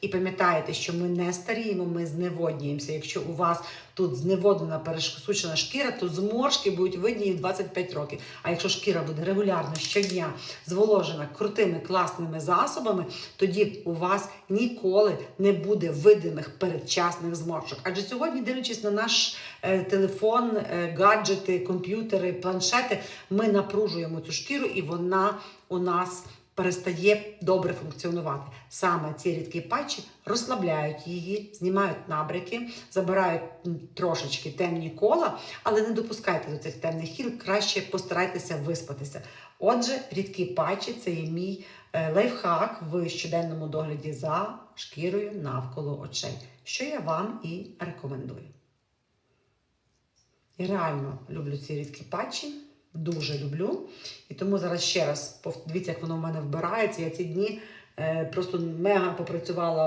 І пам'ятаєте, що ми не старіємо, ми зневоднюємося. Якщо у вас тут зневоднена пересушена шкіра, то зморшки будуть видні в 25 років. А якщо шкіра буде регулярно щодня зволожена крутими класними засобами, тоді у вас ніколи не буде видимих передчасних зморшок. Адже сьогодні, дивлячись на наш е, телефон, е, гаджети, комп'ютери, планшети, ми напружуємо цю шкіру, і вона у нас перестає добре функціонувати. Саме ці рідкі патчі розслабляють її, знімають набряки, забирають трошечки темні кола, але не допускайте до цих темних кіл, краще постарайтеся виспатися. Отже, рідкі патчі це є мій е, лайфхак в щоденному догляді за шкірою навколо очей, що я вам і рекомендую. Я реально люблю ці рідкі патчі, дуже люблю. І тому зараз ще раз дивіться, як воно в мене вбирається. Я ці дні е, просто мега попрацювала